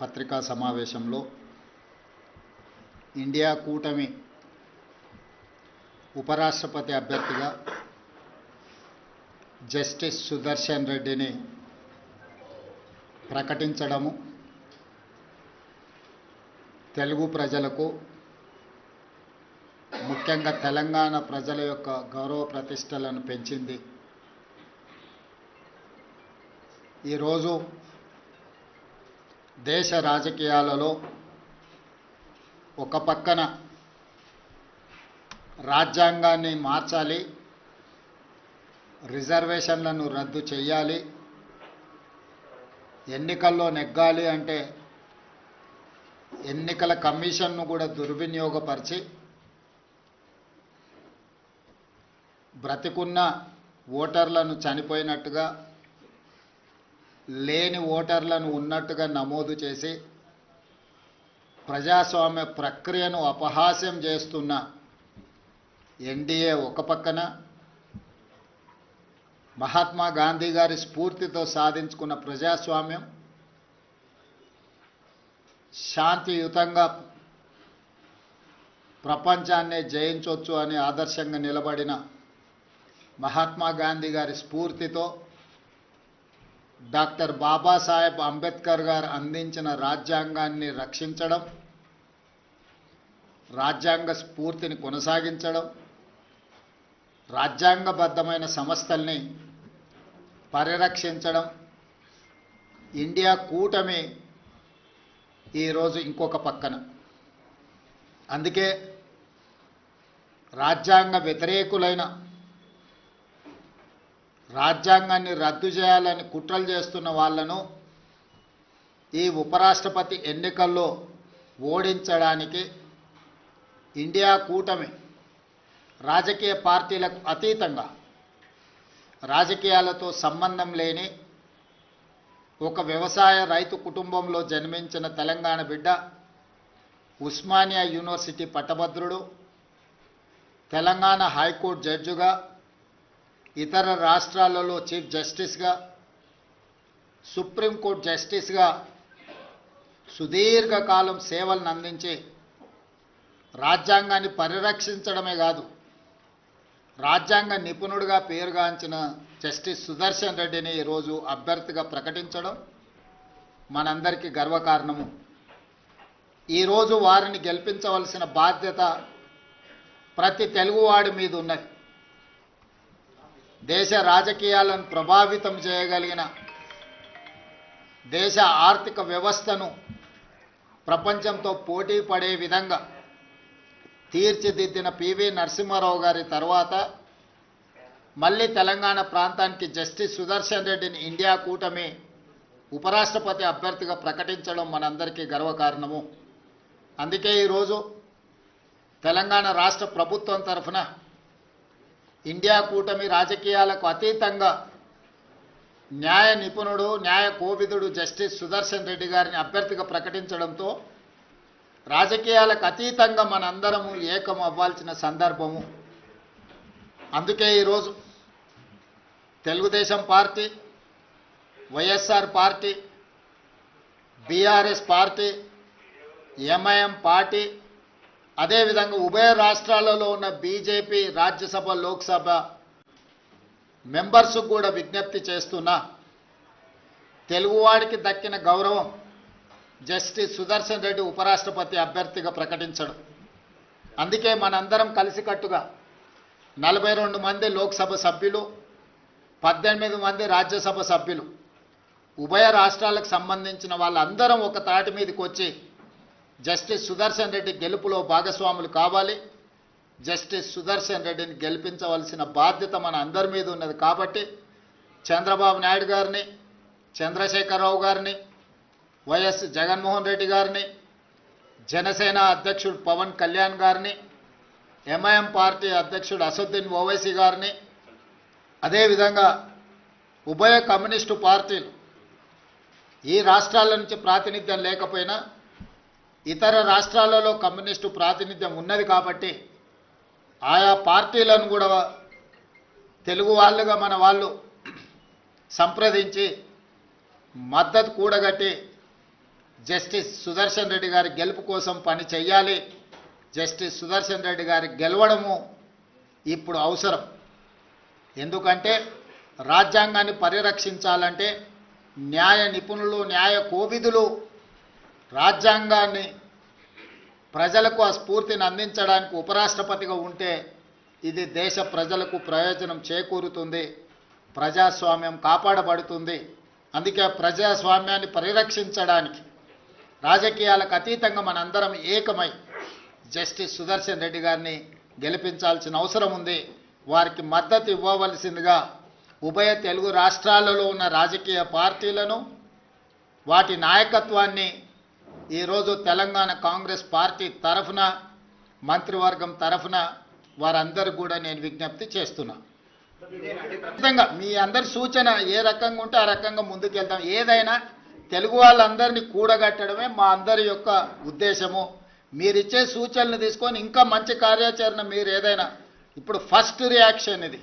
పత్రికా సమావేశంలో ఇండియా కూటమి ఉపరాష్ట్రపతి అభ్యర్థిగా జస్టిస్ సుదర్శన్ రెడ్డిని ప్రకటించడము తెలుగు ప్రజలకు ముఖ్యంగా తెలంగాణ ప్రజల యొక్క గౌరవ ప్రతిష్టలను పెంచింది. ఈరోజు దేశ రాజకీయాలలో ఒక పక్కన రాజ్యాంగాన్ని మార్చాలి రిజర్వేషన్లను రద్దు చేయాలి ఎన్నికల్లో నెగ్గాలి అంటే ఎన్నికల కమిషన్ను కూడా దుర్వినియోగపరిచి బ్రతికున్న ఓటర్లను చనిపోయినట్టుగా లేని ఓటర్లను ఉన్నట్టుగా నమోదు చేసి ప్రజాస్వామ్య ప్రక్రియను అపహాస్యం చేస్తున్న ఎన్డీఏ ఒక పక్కన మహాత్మా గాంధీ గారి స్ఫూర్తితో సాధించుకున్న ప్రజాస్వామ్యం శాంతియుతంగా ప్రపంచాన్నే జయించవచ్చు అని ఆదర్శంగా నిలబడిన మహాత్మా గాంధీ గారి స్ఫూర్తితో డాక్టర్ బాబాసాహెబ్ అంబేద్కర్ గారు అందించిన రాజ్యాంగాన్ని రక్షించడం రాజ్యాంగ స్ఫూర్తిని కొనసాగించడం రాజ్యాంగబద్ధమైన సంస్థల్ని పరిరక్షించడం ఇండియా కూటమి ఈరోజు ఇంకొక పక్కన. అందుకే రాజ్యాంగ వ్యతిరేకులైన రాజ్యాంగాన్ని రద్దు చేయాలని కుట్రలు చేస్తున్న వాళ్ళను ఈ ఉపరాష్ట్రపతి ఎన్నికల్లో ఓడించడానికి ఇండియా కూటమి రాజకీయ పార్టీలకు అతీతంగా రాజకీయాలతో సంబంధం లేని ఒక వ్యవసాయ రైతు కుటుంబంలో జన్మించిన తెలంగాణ బిడ్డ ఉస్మానియా యూనివర్సిటీ పట్టభద్రుడు తెలంగాణ హైకోర్టు జడ్జిగా ఇతర రాష్ట్రాలలో చీఫ్ జస్టిస్గా సుప్రీంకోర్టు జస్టిస్గా సుదీర్ఘకాలం సేవలను అందించి రాజ్యాంగాన్ని పరిరక్షించడమే కాదు రాజ్యాంగ నిపుణుడిగా పేరుగాంచిన జస్టిస్ సుదర్శన్ రెడ్డిని ఈరోజు అభ్యర్థిగా ప్రకటించడం మనందరికీ గర్వకారణము. ఈరోజు వారిని గెలిపించవలసిన బాధ్యత ప్రతి తెలుగువాడి మీద ఉన్నది దేశ రాజకీయాలను ప్రభావితం చేయగలిగిన దేశ ఆర్థిక వ్యవస్థను ప్రపంచంతో పోటీ పడే విధంగా తీర్చిదిద్దిన పివి నరసింహారావు గారి తర్వాత మళ్ళీ తెలంగాణ ప్రాంతానికి జస్టిస్ సుదర్శన్ రెడ్డిని ఇండియా కూటమి ఉపరాష్ట్రపతి అభ్యర్థిగా ప్రకటించడం మనందరికీ గర్వకారణము. అందుకే ఈరోజు తెలంగాణ రాష్ట్ర ప్రభుత్వం తరఫున ఇండియా కూటమి రాజకీయాలకు అతీతంగా న్యాయ నిపుణుడు న్యాయ కోవిదుడు జస్టిస్ సుదర్శన్ రెడ్డి గారిని అభ్యర్థిగా ప్రకటించడంతో రాజకీయాలకు అతీతంగా మనందరము ఏకం అవ్వాల్సిన సందర్భము. అందుకే ఈరోజు Telugu Desam party YSR party BRS party MIM party అదేవిధంగా ఉభయ రాష్ట్రాలలో ఉన్న బీజేపీ రాజ్యసభ లోక్సభ మెంబర్స్ కూడా విజ్ఞప్తి చేస్తున్నా తెలుగువాడికి దక్కిన గౌరవం జస్టిస్ సుదర్శన్ రెడ్డి ఉపరాష్ట్రపతి అభ్యర్థిగా ప్రకటించడం. అందుకే మనందరం కలిసికట్టుగా నలభై రెండు మంది లోక్సభ సభ్యులు పద్దెనిమిది మంది రాజ్యసభ సభ్యులు ఉభయ రాష్ట్రాలకు సంబంధించిన వాళ్ళందరం ఒక తాటి మీదకి వచ్చి జస్టిస్ సుదర్శన్ రెడ్డి గెలుపులో భాగస్వాములు కావాలి. జస్టిస్ సుదర్శన్ రెడ్డిని గెలిపించవలసిన బాధ్యత మన అందరి మీద ఉన్నది కాబట్టి చంద్రబాబు నాయుడు గారిని చంద్రశేఖరరావు గారిని వైఎస్ జగన్మోహన్ రెడ్డి గారిని జనసేన అధ్యక్షుడు పవన్ కళ్యాణ్ గారిని ఎంఐఎం పార్టీ అధ్యక్షుడు అసదుద్దీన్ ఓవైసీ గారిని అదేవిధంగా ఉభయ కమ్యూనిస్టు పార్టీలు ఈ రాష్ట్రాల నుంచి ప్రాతినిధ్యం లేకపోయినా ఇతర రాష్ట్రాలలో కమ్యూనిస్టు ప్రాతినిధ్యం ఉన్నది కాబట్టి ఆయా పార్టీలను కూడా తెలుగు వాళ్ళుగా మన వాళ్ళు సంప్రదించి మద్దతు కూడగట్టి జస్టిస్ సుదర్శన్ రెడ్డి గారి గెలుపు కోసం పని చేయాలి జస్టిస్ సుదర్శన్ రెడ్డి గారి గెలవడము ఇప్పుడు అవసరం. ఎందుకంటే రాజ్యాంగాన్ని పరిరక్షించాలంటే న్యాయ నిపుణులు న్యాయ కోవిధులు రాజ్యాంగాన్ని ప్రజలకు ఆ స్ఫూర్తిని అందించడానికి ఉపరాష్ట్రపతిగా ఉంటే ఇది దేశ ప్రజలకు ప్రయోజనం చేకూరుతుంది ప్రజాస్వామ్యం కాపాడబడుతుంది. అందుకే ప్రజాస్వామ్యాన్ని పరిరక్షించడానికి రాజకీయాలకు అతీతంగా మనందరం ఏకమై జస్టిస్ సుదర్శన్ రెడ్డి గారిని గెలిపించాల్సిన అవసరం ఉంది. వారికి మద్దతు ఇవ్వవలసిందిగా ఉభయ తెలుగు రాష్ట్రాలలో ఉన్న రాజకీయ పార్టీలను వాటి నాయకత్వాన్ని ఈరోజు తెలంగాణ కాంగ్రెస్ పార్టీ తరఫున మంత్రివర్గం తరఫున వారందరూ కూడా నేను విజ్ఞప్తి చేస్తున్నా. ఖచ్చితంగా మీ అందరి సూచన ఏ రకంగా ఉంటే ఆ రకంగా ముందుకెళ్తాం. ఏదైనా తెలుగు వాళ్ళందరినీ కూడగట్టడమే మా అందరి యొక్క ఉద్దేశము. మీరిచ్చే సూచనలు తీసుకొని ఇంకా మంచి కార్యాచరణ మీరు ఏదైనా ఇప్పుడు ఫస్ట్ రియాక్షన్ ఇది.